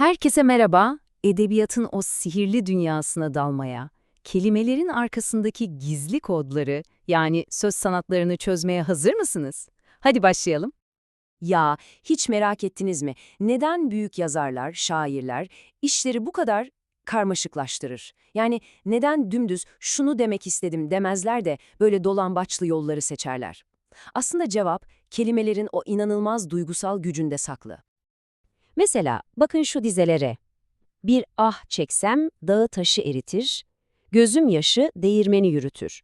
Herkese merhaba. Edebiyatın o sihirli dünyasına dalmaya, kelimelerin arkasındaki gizli kodları yani söz sanatlarını çözmeye hazır mısınız? Hadi başlayalım. Ya hiç merak ettiniz mi? Neden büyük yazarlar, şairler işleri bu kadar karmaşıklaştırır? Yani neden dümdüz şunu demek istedim demezler de böyle dolambaçlı yolları seçerler? Aslında cevap kelimelerin o inanılmaz duygusal gücünde saklı. Mesela bakın şu dizelere. Bir ah çeksem dağı taşı eritir, gözüm yaşı değirmeni yürütür.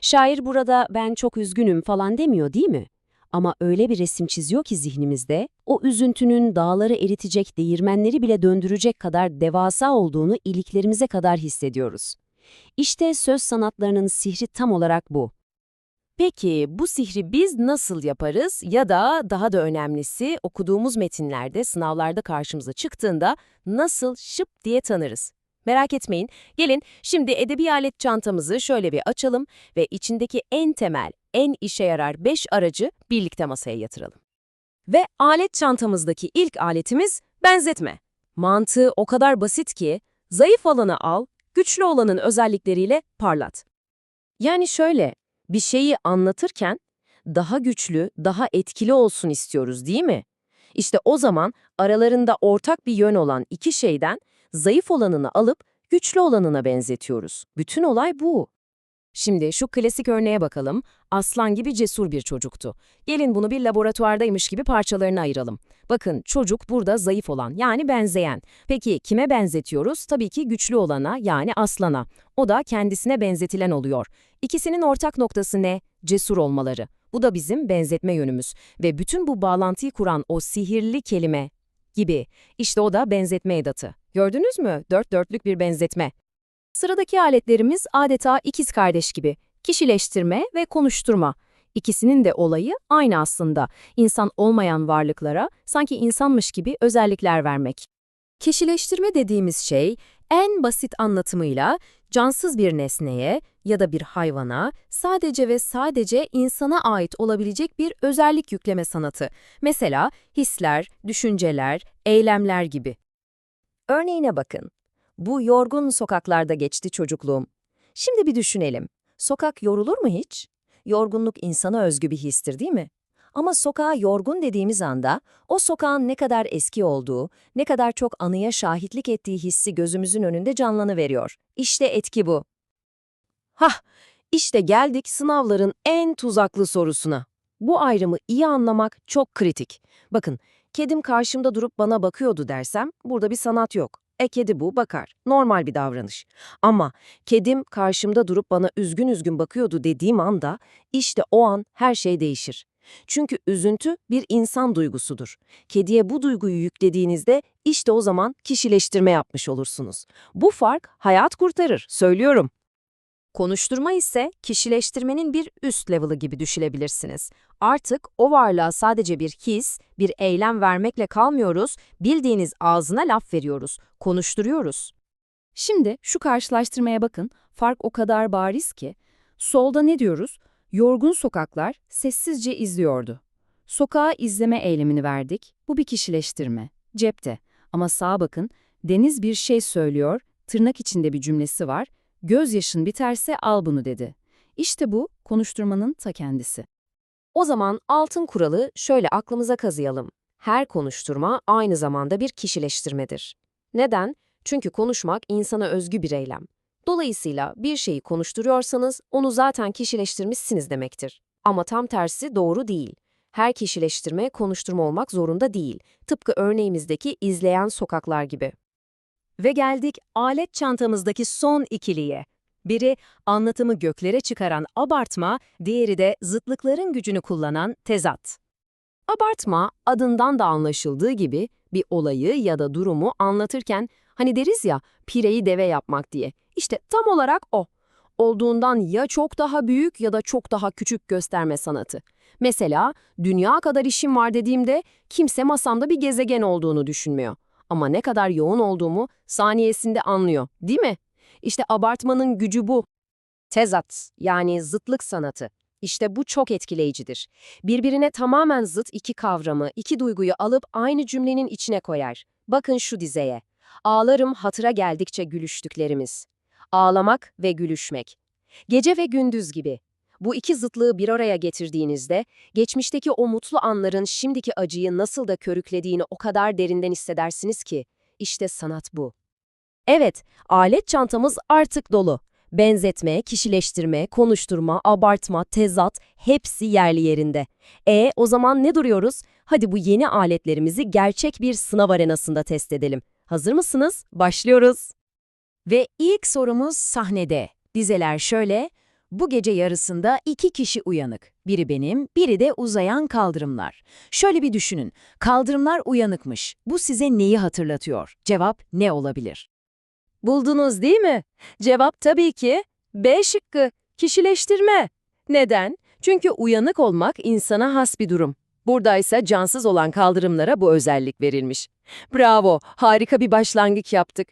Şair burada ben çok üzgünüm falan demiyor değil mi? Ama öyle bir resim çiziyor ki zihnimizde, o üzüntünün dağları eritecek değirmenleri bile döndürecek kadar devasa olduğunu iliklerimize kadar hissediyoruz. İşte söz sanatlarının sihri tam olarak bu. Peki bu sihri biz nasıl yaparız ya da daha da önemlisi okuduğumuz metinlerde, sınavlarda karşımıza çıktığında nasıl şıp diye tanırız? Merak etmeyin, gelin şimdi edebi alet çantamızı şöyle bir açalım ve içindeki en temel, en işe yarar 5 aracı birlikte masaya yatıralım. Ve alet çantamızdaki ilk aletimiz benzetme. Mantığı o kadar basit ki, zayıf olanı al, güçlü olanın özellikleriyle parlat. Yani şöyle, bir şeyi anlatırken daha güçlü, daha etkili olsun istiyoruz değil mi? İşte o zaman aralarında ortak bir yön olan iki şeyden zayıf olanını alıp güçlü olanına benzetiyoruz. Bütün olay bu. Şimdi şu klasik örneğe bakalım. Aslan gibi cesur bir çocuktu. Gelin bunu bir laboratuvardaymış gibi parçalarına ayıralım. Bakın çocuk burada zayıf olan yani benzeyen. Peki kime benzetiyoruz? Tabii ki güçlü olana yani aslana. O da kendisine benzetilen oluyor. İkisinin ortak noktası ne? Cesur olmaları. Bu da bizim benzetme yönümüz. Ve bütün bu bağlantıyı kuran o sihirli kelime gibi. İşte o da benzetme edatı. Gördünüz mü? Dört dörtlük bir benzetme. Sıradaki aletlerimiz adeta ikiz kardeş gibi. Kişileştirme ve konuşturma. İkisinin de olayı aynı aslında. İnsan olmayan varlıklara sanki insanmış gibi özellikler vermek. Kişileştirme dediğimiz şey en basit anlatımıyla cansız bir nesneye ya da bir hayvana sadece ve sadece insana ait olabilecek bir özellik yükleme sanatı. Mesela hisler, düşünceler, eylemler gibi. Örneğine bakın. Bu yorgun sokaklarda geçti çocukluğum. Şimdi bir düşünelim. Sokak yorulur mu hiç? Yorgunluk insana özgü bir histir değil mi? Ama sokağa yorgun dediğimiz anda o sokağın ne kadar eski olduğu, ne kadar çok anıya şahitlik ettiği hissi gözümüzün önünde canlanıveriyor. İşte etki bu. Hah, işte geldik sınavların en tuzaklı sorusuna. Bu ayrımı iyi anlamak çok kritik. Bakın, kedim karşımda durup bana bakıyordu dersem burada bir sanat yok. E kedi bu, bakar. Normal bir davranış. Ama kedim karşımda durup bana üzgün üzgün bakıyordu dediğim anda işte o an her şey değişir. Çünkü üzüntü bir insan duygusudur. Kediye bu duyguyu yüklediğinizde işte o zaman kişileştirme yapmış olursunuz. Bu fark hayat kurtarır, söylüyorum. Konuşturma ise kişileştirmenin bir üst level'ı gibi düşünebilirsiniz. Artık o varlığa sadece bir his, bir eylem vermekle kalmıyoruz, bildiğiniz ağzına laf veriyoruz, konuşturuyoruz. Şimdi şu karşılaştırmaya bakın, fark o kadar bariz ki. Solda ne diyoruz? Yorgun sokaklar sessizce izliyordu. Sokağa izleme eylemini verdik, bu bir kişileştirme, cepte. Ama sağa bakın, Deniz bir şey söylüyor, tırnak içinde bir cümlesi var, Gözyaşın biterse al bunu dedi. İşte bu konuşturmanın ta kendisi. O zaman altın kuralı şöyle aklımıza kazıyalım. Her konuşturma aynı zamanda bir kişileştirmedir. Neden? Çünkü konuşmak insana özgü bir eylem. Dolayısıyla bir şeyi konuşturuyorsanız onu zaten kişileştirmişsiniz demektir. Ama tam tersi doğru değil. Her kişileştirme konuşturma olmak zorunda değil. Tıpkı örneğimizdeki izleyen sokaklar gibi. Ve geldik alet çantamızdaki son ikiliye. Biri anlatımı göklere çıkaran abartma, diğeri de zıtlıkların gücünü kullanan tezat. Abartma, adından da anlaşıldığı gibi bir olayı ya da durumu anlatırken hani deriz ya pireyi deve yapmak diye. İşte tam olarak o. Olduğundan ya çok daha büyük ya da çok daha küçük gösterme sanatı. Mesela dünya kadar işim var dediğimde kimse masamda bir gezegen olduğunu düşünmüyor ama ne kadar yoğun olduğumu saniyesinde anlıyor, değil mi? İşte abartmanın gücü bu. Tezat, yani zıtlık sanatı. İşte bu çok etkileyicidir. Birbirine tamamen zıt iki kavramı, iki duyguyu alıp aynı cümlenin içine koyar. Bakın şu dizeye. Ağlarım hatıra geldikçe gülüştüklerimiz. Ağlamak ve gülüşmek. Gece ve gündüz gibi. Bu iki zıtlığı bir araya getirdiğinizde, geçmişteki o mutlu anların şimdiki acıyı nasıl da körüklediğini o kadar derinden hissedersiniz ki, işte sanat bu. Evet, alet çantamız artık dolu. Benzetme, kişileştirme, konuşturma, abartma, tezat hepsi yerli yerinde. E o zaman ne duruyoruz? Hadi bu yeni aletlerimizi gerçek bir sınav arenasında test edelim. Hazır mısınız? Başlıyoruz. Ve ilk sorumuz sahnede. Dizeler şöyle, bu gece yarısında iki kişi uyanık. Biri benim, biri de uzayan kaldırımlar. Şöyle bir düşünün, kaldırımlar uyanıkmış. Bu size neyi hatırlatıyor? Cevap ne olabilir? Buldunuz değil mi? Cevap tabii ki B şıkkı, kişileştirme. Neden? Çünkü uyanık olmak insana has bir durum. Buradaysa cansız olan kaldırımlara bu özellik verilmiş. Bravo, harika bir başlangıç yaptık.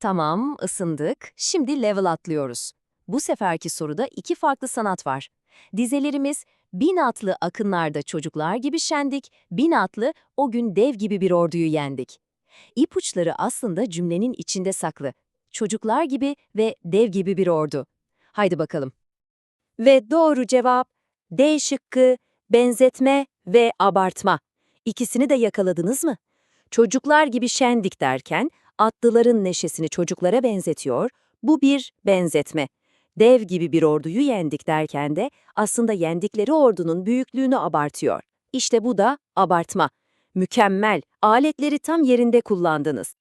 Tamam, ısındık. Şimdi level atlıyoruz. Bu seferki soruda iki farklı sanat var. Dizelerimiz bin atlı akınlarda çocuklar gibi şendik, bin atlı o gün dev gibi bir orduyu yendik. İpuçları aslında cümlenin içinde saklı. Çocuklar gibi ve dev gibi bir ordu. Haydi bakalım. Ve doğru cevap D şıkkı, benzetme ve abartma. İkisini de yakaladınız mı? Çocuklar gibi şendik derken atlıların neşesini çocuklara benzetiyor. Bu bir benzetme. Dev gibi bir orduyu yendik derken de aslında yendikleri ordunun büyüklüğünü abartıyor. İşte bu da abartma. Mükemmel. Aletleri tam yerinde kullandınız.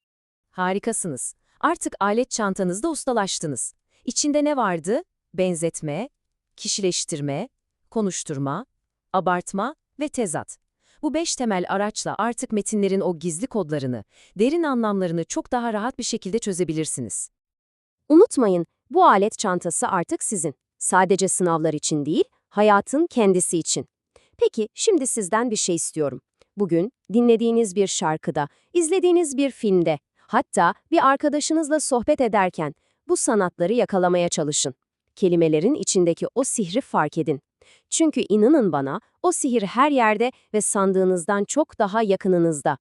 Harikasınız. Artık alet çantanızda ustalaştınız. İçinde ne vardı? Benzetme, kişileştirme, konuşturma, abartma ve tezat. Bu beş temel araçla artık metinlerin o gizli kodlarını, derin anlamlarını çok daha rahat bir şekilde çözebilirsiniz. Unutmayın, bu alet çantası artık sizin. Sadece sınavlar için değil, hayatın kendisi için. Peki, şimdi sizden bir şey istiyorum. Bugün dinlediğiniz bir şarkıda, izlediğiniz bir filmde, hatta bir arkadaşınızla sohbet ederken bu sanatları yakalamaya çalışın. Kelimelerin içindeki o sihri fark edin. Çünkü inanın bana, o sihir her yerde ve sandığınızdan çok daha yakınınızda.